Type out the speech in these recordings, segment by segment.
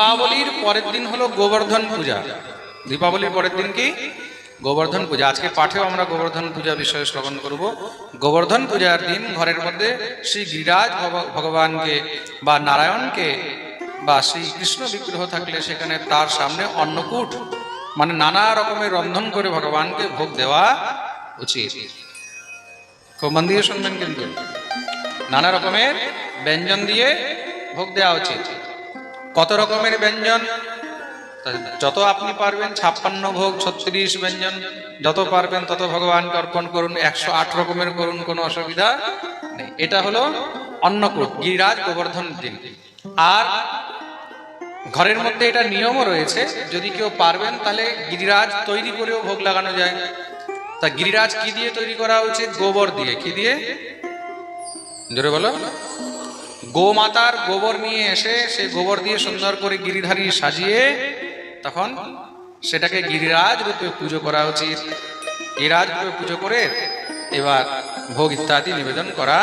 দীপাবলির পরের দিন হলো গোবর্ধন পূজা। দীপাবলির পরের দিন কি? গোবর্ধন পূজা। আজকে পাঠেও আমরা গোবর্ধন পূজা বিষয়ে শ্রবণ করব। গোবর্ধন পূজার দিন ঘরের মধ্যে শ্রী গিরিরাজ ভগ- ভগবানকে বা নারায়ণকে বা শ্রী কৃষ্ণ বিগ্রহ থাকলে সেখানে তার সামনে অন্নকূট মানে নানা রকমের রন্ধন করে ভগবানকে ভোগ দেওয়া উচিত। খুব মন দিয়ে শুনবেন কিন্তু। নানা রকমের ব্যঞ্জন দিয়ে ভোগ দেওয়া উচিত। কত রকমের ব্যঞ্জন? যত আপনি পারবেন, ছাপ্পান্ন ভোগ, ছত্রিশ ব্যঞ্জন, যত পারবেন, তত ভগবানকে অর্পণ করুন, একশো আট রকমের করুন, কোনো অসুবিধা নেই। এটা হলো অন্নকূট, গিরিরাজ গোবর্ধন দিন আর ঘরের মধ্যে এটা নিয়মও রয়েছে, যদি কেউ পারবেন, তাহলে গিরিরাজ তৈরি করেও ভোগ লাগানো যায়। তা গিরিরাজ কি দিয়ে তৈরি করা উচিত? গোবর দিয়ে। কি দিয়ে? জোরে বলো। গোমাতার গোবর নিয়ে এসে সেই গোবর দিয়ে সুন্দর করে গিরিধারী সাজিয়ে তখন সেটাকে গিরিরাজ রূপে পুজো করা উচিত। গিরিরাজ রূপে পুজো করে এবার ভোগ ইত্যাদি নিবেদন করা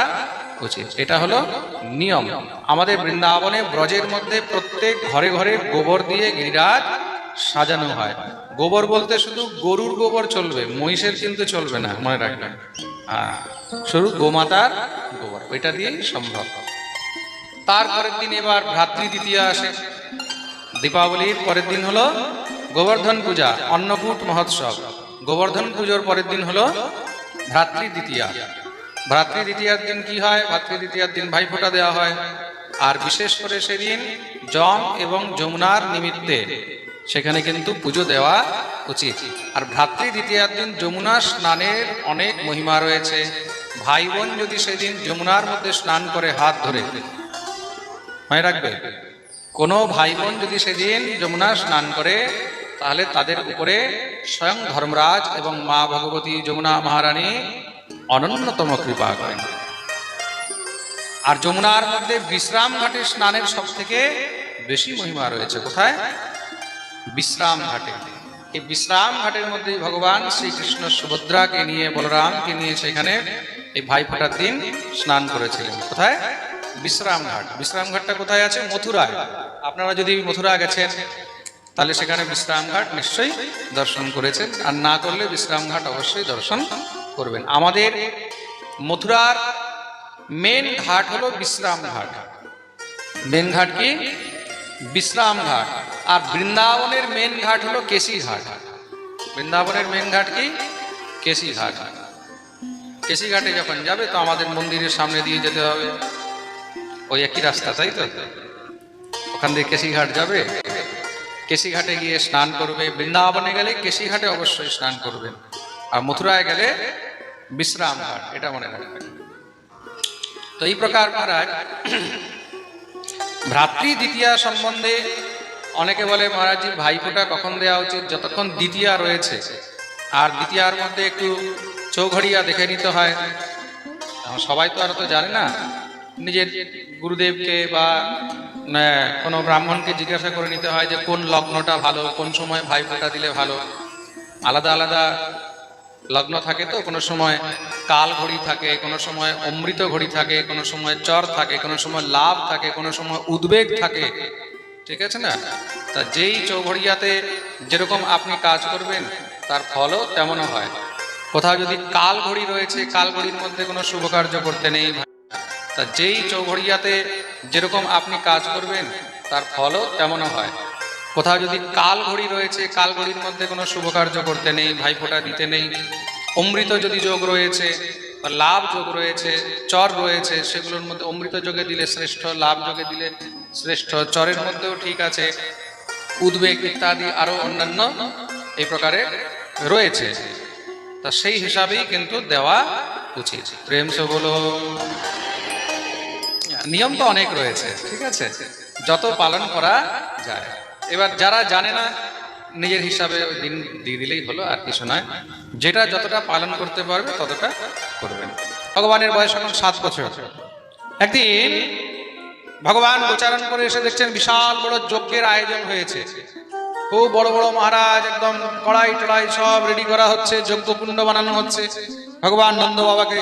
উচিত। এটা হলো নিয়ম। আমাদের বৃন্দাবনে ব্রজের মধ্যে প্রত্যেক ঘরে ঘরে গোবর দিয়ে গিরিরাজ সাজানো হয়। গোবর বলতে শুধু গরুর গোবর চলবে, মহিষের কিন্তু চলবে না, মনে রাখবেন। হ্যাঁ শুধু গোমাতার গোবর ওইটা দিয়েই সম্ভব। তারপরের দিন এবার ভ্রাতৃ দ্বিতীয়া আসে। দীপাবলির পরের দিন হলো গোবর্ধন পূজা, অন্নকূট মহোৎসব। গোবর্ধন পুজোর পরের দিন হলো ভ্রাতৃ দ্বিতীয়া। ভ্রাতৃ দ্বিতীয়ার দিন কি হয়? ভ্রাতৃ দ্বিতীয়ার দিন ভাইফোঁটা দেওয়া হয়। আর বিশেষ করে সেদিন জম এবং যমুনার নিমিত্তে সেখানে কিন্তু পুজো দেওয়া উচিত। আর ভ্রাতৃ দ্বিতীয়ার দিন যমুনা স্নানের অনেক মহিমা রয়েছে। ভাই বোন যদি সেদিন যমুনার মধ্যে স্নান করে হাত ধরে মনে রাখবে। কোনো ভাই বোন যদি সেদিন যমুনা স্নান করে, তাহলে তাদের উপরে স্বয়ং ধর্মরাজ এবং মা ভগবতী যমুনা মহারানী অনন্যতম কৃপা করেন। আর যমুনার মধ্যে বিশ্রাম ঘাটে স্নানের সব থেকে বেশি মহিমা রয়েছে কোথায়? বিশ্রাম ঘাটে। এই বিশ্রাম ঘাটের মধ্যে ভগবান শ্রীকৃষ্ণ সুভদ্রাকে নিয়ে, বলরামকে নিয়ে সেখানে এই ভাইফোঁটার দিন স্নান করেছিলেন। কোথায়? বিশ্রাম ঘাট কোথায় আছে? মথুরায়। আপনারা যদি মথুরা গেছেন, তাহলে সেখানে বিশ্রামঘাট নিশ্চয়ই দর্শন করেছেন। আর না করলে বিশ্রামঘাট অবশ্যই দর্শন করবেন। আমাদের মথুরার মেন ঘাট হলো বিশ্রামঘাট। মেন ঘাট কি? বিশ্রামঘাট। আর বৃন্দাবনের মেন ঘাট হলো কেসি ঘাট। বৃন্দাবনের মেন ঘাট কি? কেসি ঘাট। কেসি ঘাটে যখন যাবে, তো আমাদের মন্দিরের সামনে দিয়ে যেতে হবে। ওই একই রাস্তা, তাই তো? ওখান দিয়ে কেশিঘাট যাবে, কেশিঘাটে গিয়ে স্নান করবে। বৃন্দাবনে গেলে কেশিঘাটে অবশ্যই স্নান করবেন আর মথুরায় গেলে বিশ্রাম ঘাট এটা মনে রাখবেন তো এই প্রকার মহারাজ, ভ্রাতৃ দ্বিতীয়া সম্বন্ধে অনেকে বলে মহারাজজি ভাইফোঁটা কখন দেওয়া উচিত? যতক্ষণ দ্বিতীয়া রয়েছে। আর দ্বিতীয়ার মধ্যে একটু চৌঘড়িয়া দেখে নিতে হয়। সবাই তো আর তো জানে না। নিজের গুরুদেবকে বা কোনো ব্রাহ্মণকে জিজ্ঞাসা করে নিতে হয় যে কোন লগ্নটা ভালো, কোন সময় ভাইফোঁটা দিলে ভালো। আলাদা আলাদা লগ্ন থাকে তো, কোনো সময় কাল ঘড়ি থাকে, কোনো সময় অমৃত ঘড়ি থাকে, কোনো সময় চর থাকে, কোনো সময় লাভ থাকে, কোনো সময় উদ্বেগ থাকে। ঠিক আছে না? তা যেই চৌঘড়িয়াতে যেরকম আপনি কাজ করবেন, তার ফলও তেমনও হয়। কোথাও যদি কাল ঘড়ি রয়েছে, কাল ঘড়ির মধ্যে কোনো শুভ কার্য করতে নেই তা যেই চৌঘড়িয়াতে যেরকম আপনি কাজ করবেন, তার ফলও তেমনও হয়। কোথাও যদি কাল ঘড়ি রয়েছে কাল ঘড়ির মধ্যে কোনো শুভ কার্য করতে নেই, ভাইফোঁটা দিতে নেই, অমৃত যদি যোগ রয়েছে, বা লাভ যোগ রয়েছে, চর রয়েছে, সেগুলোর মধ্যে অমৃত যোগে দিলে শ্রেষ্ঠ, লাভ যোগে দিলে শ্রেষ্ঠ, চরের মধ্যেও ঠিক আছে, উদ্বেগ ইত্যাদি আরও অন্যান্য এই প্রকারে রয়েছে। তা সেই হিসাবেই কিন্তু দেওয়া উচিত। প্রেম সে বলো। নিয়ম তো অনেক রয়েছে, ঠিক আছে? যত পালন করা যায়। এবার যারা জানে না, নিজের হিসাবে ওই দিন দিয়ে দিলেই হলো, আর কিছু নয়। যেটা যতটা পালন করতে পারবে, ততটা করবেন। ভগবানের বয়স এখন সাত বছর। একদিন ভগবান উচ্চারণ করে এসে দেখছেন বিশাল বড় যজ্ঞের আয়োজন হয়েছে। খুব বড় বড় মহারাজ একদম কড়াই টড়াই সব রেডি করা হচ্ছে যজ্ঞ কুণ্ড বানানো হচ্ছে। ভগবান নন্দ বাবাকে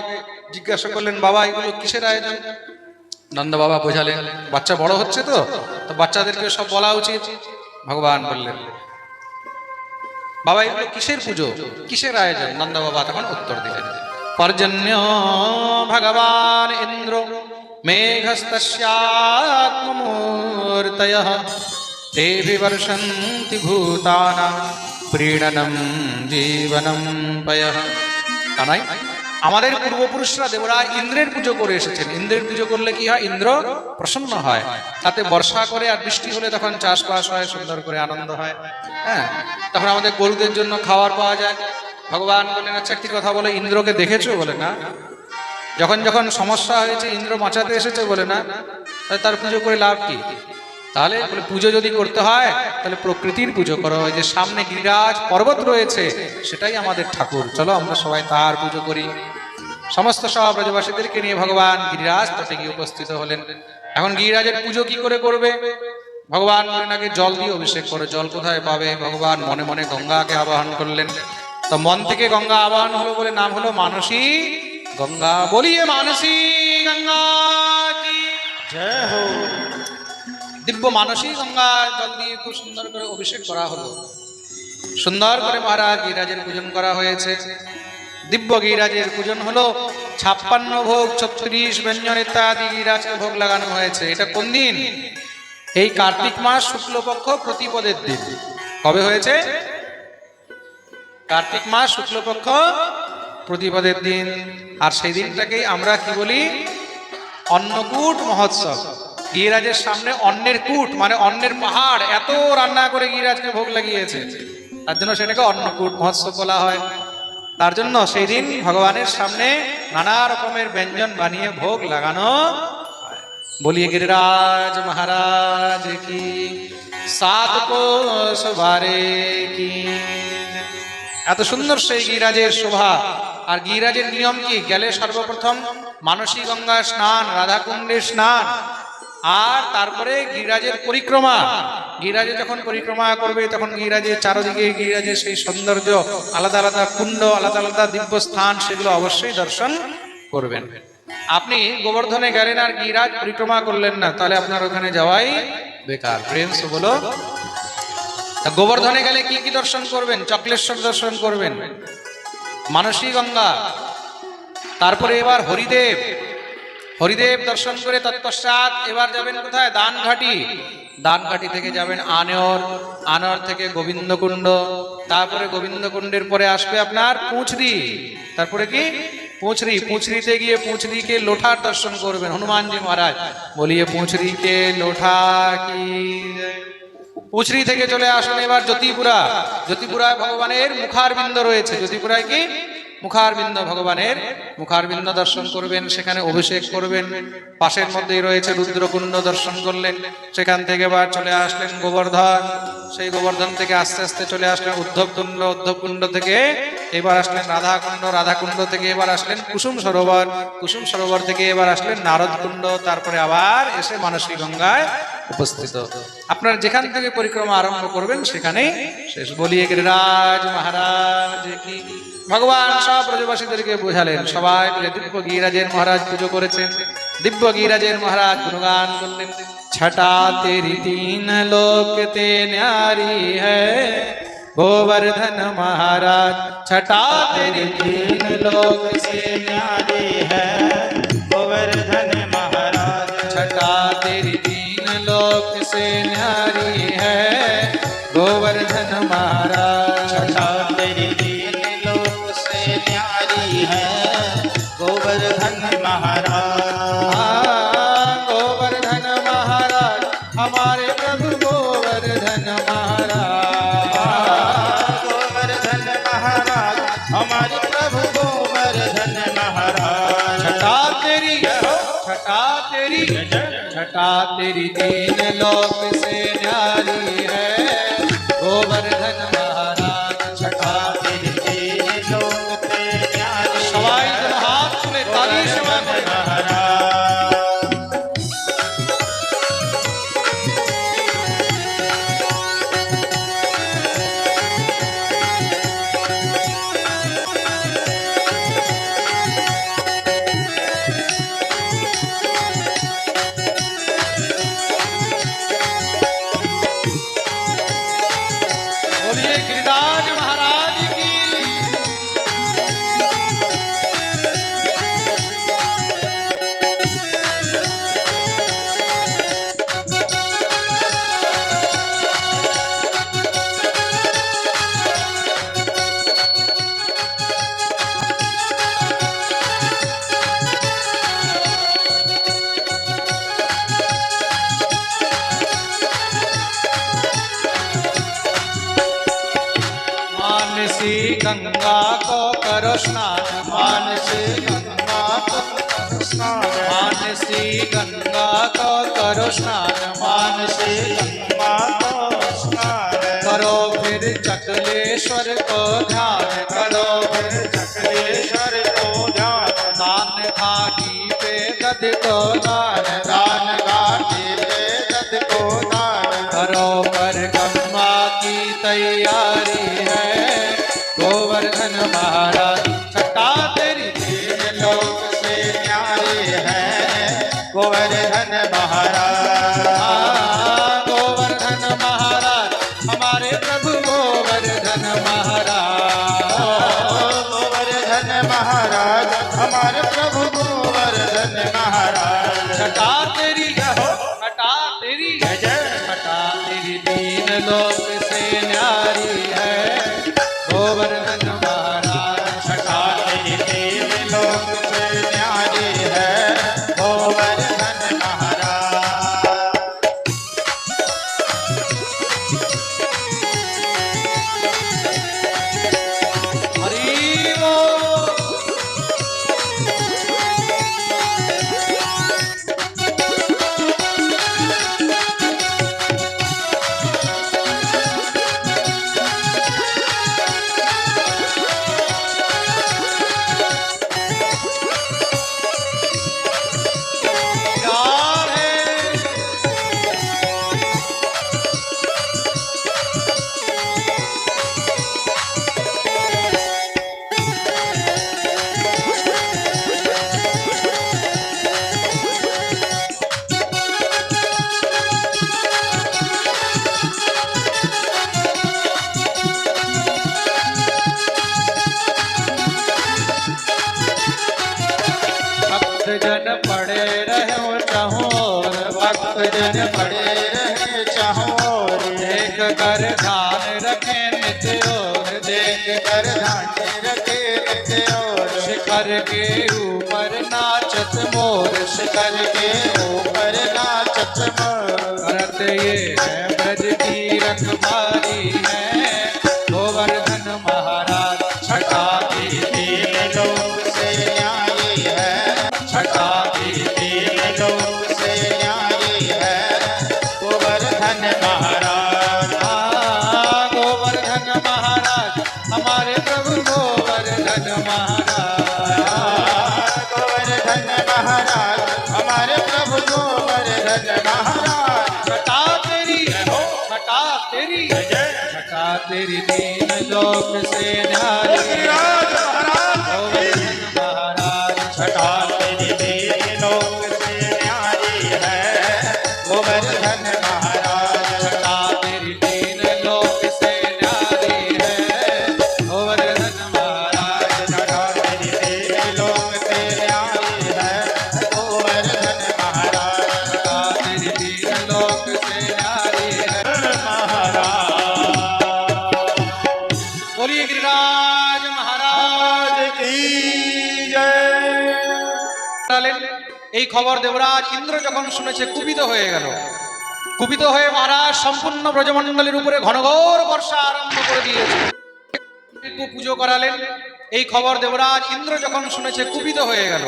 জিজ্ঞাসা করলেন, বাবা, এগুলো কিসের আয়োজন? নন্দ বাবা বোঝালেন, বাচ্চা বড় হচ্ছে তো? তো বাচ্চাদেরকে সব বলা উচিত। ভগবান বললেন, বাবা, এগুলো কিসের পুজো? কিসের আয়োজন? নন্দ বাবা তখন উত্তর দিলেন, পর্জন্য ভগবান ইন্দ্র মেঘস্তমূর্তয় দেবী বর্ষন্তি ভূতানা প্രീണനം ജീവനം പയ আমাদের পূর্বপুরুষরা দেবরা ইন্দ্রের পুজো করে এসেছেন। ইন্দ্রের পুজো করলে কি হয়? ইন্দ্র প্রসন্ন হয়। তাতে বর্ষা করে আর বৃষ্টি হলে তখন চাষবাস হয়, সুন্দর করে আনন্দ হয়। হ্যাঁ? তখন আমাদের গরুদের জন্য খাবার পাওয়া যায়। ভগবান বলেন আচ্ছা একটি কথা বলে, ইন্দ্রকে দেখেছ? বলে, না। যখন যখন সমস্যা হয়েছে, ইন্দ্র বাঁচাতে এসেছে বলে, না। তার পুজো করে লাভ কি? তাহলে পুজো যদি করতে হয়, তাহলে প্রকৃতির পুজো করো। যে সামনে গিরাজ পর্বত রয়েছে, সেটাই আমাদের ঠাকুর। চলো আমরা সবাই তার পুজো করি। সমস্ত সব ব্রজবাসীদেরকে নিয়ে ভগবান গিরিরাজ তাতে গিয়ে উপস্থিত হলেন। এখন গিরিরাজের পুজো কি করে করবে? ভগবান মরিনাকে জল দিয়ে অভিষেক করে। জল কোথায় পাবে? ভগবান মনে মনে গঙ্গাকে আবাহন করলেন। তো মন থেকে গঙ্গা আবাহন হলো বলে নাম হলো মানসী গঙ্গা। বলিয়ে মানসী গঙ্গা জয় হোক। দিব্য মানসী গঙ্গা জল দিয়ে খুব সুন্দর করে অভিষেক করা হলো। সুন্দর করে মহারাজ গিরিরাজের পূজন করা হয়েছে। দিব্য গিরিরাজের পূজন হলো ছাপ্পান্ন ভোগ, ছত্রিশ ব্যঞ্জন ইত্যাদি গিরিরাজকে ভোগ লাগানো হয়েছে। এটা কোন দিন? এই কার্তিক মাস শুক্লপক্ষ প্রতিপদের দিন। কবে হয়েছে? কার্তিক মাস শুক্লপক্ষ প্রতিপদের দিন। আর সেই দিনটাকেই আমরা কি বলি? অন্নকূট মহোৎসব। গিরিরাজের সামনে অন্নের কূট মানে অন্নের পাহাড়, এত রান্না করে গিরিরাজকে ভোগ লাগিয়েছে। তার জন্য সেটাকে অন্নকূট মহোৎসব বলা হয়। তার জন্য সেই দিন ভগবানের সামনে নানা রকমের ব্যঞ্জন বানিয়ে ভোগ লাগানো বলিয়ে গিরিরাজ মহারাজ কি, সাত কোষ কি। এত সুন্দর সেই গিরাজের শোভা। আর গিরাজের নিয়ম কি? গেলে সর্বপ্রথম মানসী গঙ্গা স্নান, রাধাকুণ্ডের স্নান আর তারপরে গিরিরাজের পরিক্রমা। গিরিরাজে যখন পরিক্রমা করবে, তখন গিরিরাজের চারদিকে গিরিরাজের সেই সৌন্দর্য, আলাদা আলাদা কুণ্ড, আলাদা আলাদা দিব্য স্থান সেগুলো অবশ্যই দর্শন করবেন। আপনি গোবর্ধনে গেলেন আর গিরিরাজ পরিক্রমা করলেন না, তাহলে আপনার ওখানে যাওয়াই বেকার। প্রেম সে বলো গোবর্ধনে গেলে কি কি দর্শন করবেন? চকলেশ্বর দর্শন করবেন। মানসী গঙ্গা। তারপরে এবার হরিদেব। হরিদেব দর্শন করে তৎপশ্চাৎ এবার যাবেন কোথায়? দানঘাটি। দানঘাটি থেকে যাবেন আনর আনর থেকে গোবিন্দকুণ্ড। তারপরে গোবিন্দকুণ্ডের পরে আসবে আপনার পুঁচরি তারপরে কি? পুঁচরি পুঁচরিতে গিয়ে পুঁচরিকে লোঠার দর্শন করবেন। হনুমানজি মহারাজ বলিয়ে পুঁচরিকে লোঠা কি। পুচরি থেকে চলে আসুন এবার জ্যোতিপুরা। জ্যোতিপুরায় ভগবানের মুখার বিন্দ রয়েছে। জ্যোতিপুরায় কি? মুখার বিন্দ ভগবানের মুখার বিন্দ দর্শন করবেন, সেখানে অভিষেক করবেন। পাশের মধ্যেই রয়েছে রুদ্রকুণ্ড দর্শন করলেন। সেখান থেকে আবার চলে আসলেন গোবর্ধন। সেই গোবর্ধন থেকে আস্তে আস্তে চলে আসলেন উদ্ধবকুণ্ড উদ্ধবকুণ্ড থেকে এবার আসলেন রাধাকুণ্ড রাধাকুণ্ড থেকে এবার আসলেন কুসুম সরোবর কুসুম সরোবর থেকে এবার আসলেন নারদকুণ্ড, তারপরে আবার এসে মানসী গঙ্গায় উপস্থিত। আপনার যেখান থেকে পরিক্রমা আরম্ভ করবেন, সেখানেই শেষ। বলিয়ে গিরিরাজ মহারাজ কি? ভগবান সব ব্রজবাসীদেরকে বোঝালেন। সবাই মিলে দিব্য গিরিরাজের মহারাজ পুজো করেছেন। দিব্য গিরাজের মহারাজ গুণগান করলেন। ছটা তেরি তিন লোক তে ন্যারি হ্যায়। गोवर्धन महाराज छठा तेरी तीन लोग से न्यारी है। तेरी छटा तेरी छटा तेरी तीन लोक से न्यारी है। गोवर्धन महाराज गंगा को करो स्नान मान से गंगा को स्नान। करो फिर चकलेश्वर को ध्यान, करो फिर चकलेश्वर को ध्यान। दान खाकी पे गद को दान। காத்து जन पड़े रहे चाहो देख कर धान रखे नित और देख कर धान रखे नित और शिखर के ऊपर नाचत मोर, शिखर के ऊपर नाचत मोर। ये है ब्रज की रखवारी है। जय महाराज घटा तेरी घटा तेरी तेरी दीन लोक से नारी महाराज घटा तेरी दीन लोक से नारी है। गोवर्धन महाराज খবর দেবরাজ, ইন্দ্র যখন শুনেছে, কুপিত হয়ে গেল। কুপিত হয়ে মহারাজ সম্পূর্ণ ব্রজমণ্ডলের উপরে ঘনঘোর বর্ষা আরম্ভ করে দিয়েছে। পুজো করালেন। এই খবর দেবরাজ, ইন্দ্র যখন শুনেছে, কুপিত হয়ে গেল।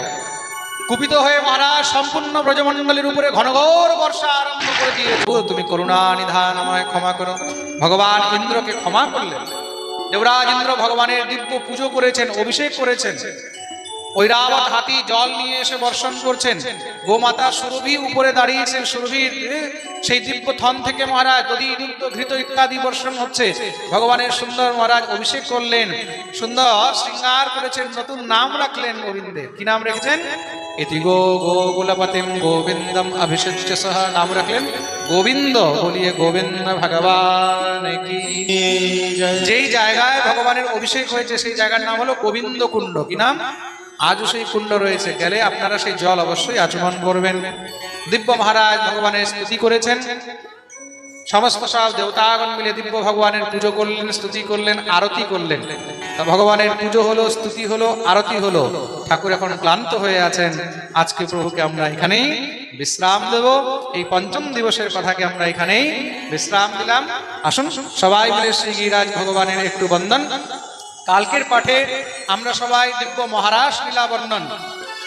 কুপিত হয়ে মহারাজ সম্পূর্ণ ব্রজমণ্ডলের উপরে ঘনঘোর বর্ষা আরম্ভ করে দিয়েছে। তুমি করুণা নিধান আমায় ক্ষমা করো। ভগবান ইন্দ্রকে ক্ষমা করলেন। দেবরাজ, ইন্দ্র ভগবানের দিব্য পুজো করেছেন, অভিষেক করেছেন। ঐরাবত হাতি জল নিয়ে এসে বর্ষণ করছেন। গোমাতা সুরভি উপরে দাঁড়িয়েছেন। সুরভির সেই দিব্য থন থেকে মহারাজ দধি দুগ্ধ ঘৃত ইত্যাদি বর্ষণ হচ্ছে ভগবানের সুন্দর মহারাজ অভিষেক করলেন সুন্দর শৃঙ্গার করেছেন নতুন নাম রাখলেন গোবিন্দের। কি নাম রেখেছেন? ইতি গো গোকুলপতিম গোবিন্দম অভিষেচ্য সহ নাম রাখলেন গোবিন্দ। বলিয়ে গোবিন্দ ভগবান কি যেই জায়গায় ভগবানের অভিষেক হয়েছে সেই জায়গার নাম হলো গোবিন্দ কুণ্ড কি নাম? আজও সেই কুণ্ড রয়েছে, গেলে আপনারা সেই জল অবশ্যই আচমন করবেন। দিব্য মহারাজ ভগবানের স্তুতি করেছেন। সমস্ত সব দেবতাগণ মিলে দিব্য ভগবানের পুজো করলেন, স্তুতি করলেন, আরতি করলেন। ভগবানের পুজো হলো, স্তুতি হলো, আরতি হলো। ঠাকুর এখন ক্লান্ত হয়ে আছেন। আজকে প্রভুকে আমরা এখানেই বিশ্রাম দেব। এই পঞ্চম দিবসের কথাকে আমরা এখানেই বিশ্রাম দিলাম। আসুন, সবাই মিলে শ্রী গিরিরাজ ভগবানের একটু বন্দন। কালকের পাঠে আমরা সবাই দেখব মহারাজ লীলাবর্ণন।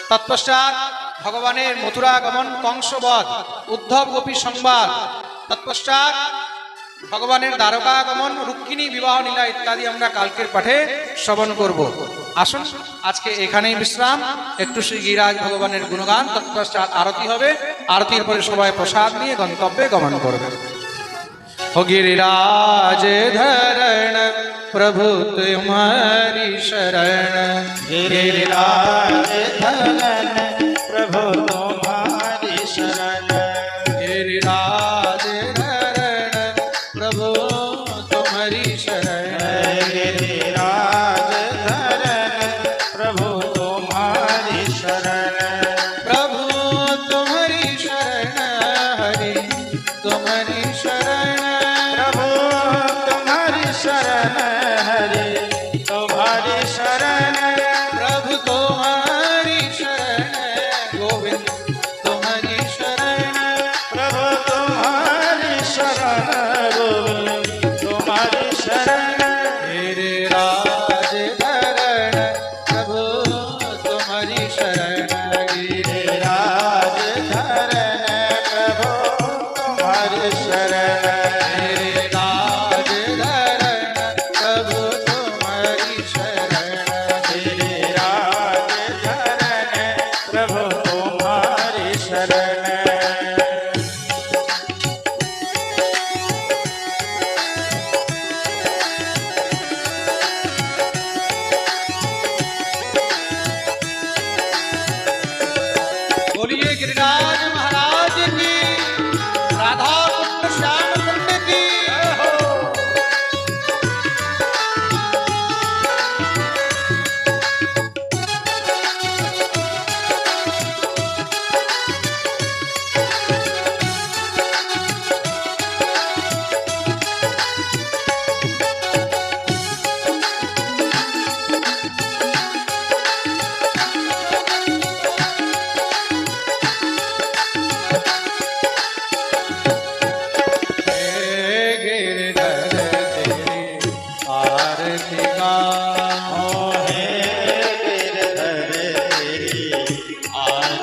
তৎপশ্চাৎ ভগবানের মথুরাগমন কংসবধ, উদ্ধব গোপী সংবাদ। তৎপশ্চাৎ ভগবানের দ্বারকাগমন, রুক্মিণী বিবাহ লীলা ইত্যাদি আমরা কালকের পাঠে শ্রবণ করব। আসুন, আজকে এখানেই বিশ্রাম। একটু শ্রী গিরাজ ভগবানের গুণগান, তৎপশ্চাৎ আরতি হবে। আরতির পরে সবাই প্রসাদ নিয়ে গন্তব্যে গমন করবে। गिरिराज धरण प्रभु तुम्हारी शरण। गिरिराज धरण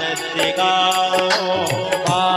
भारत का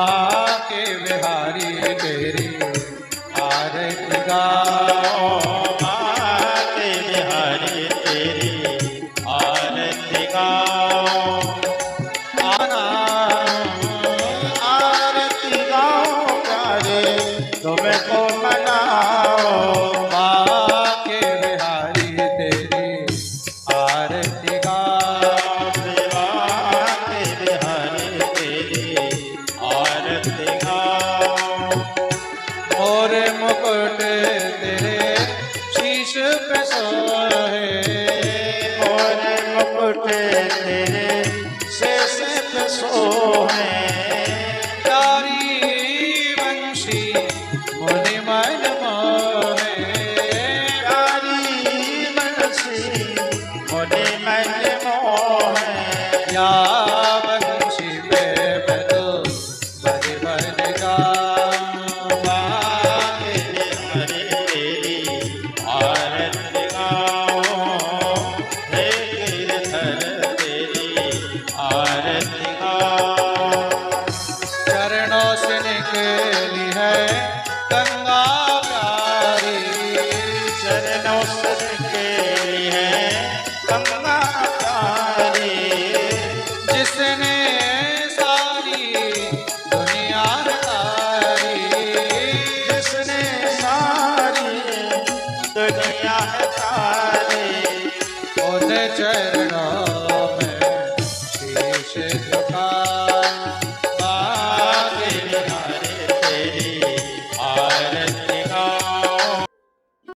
pessoa.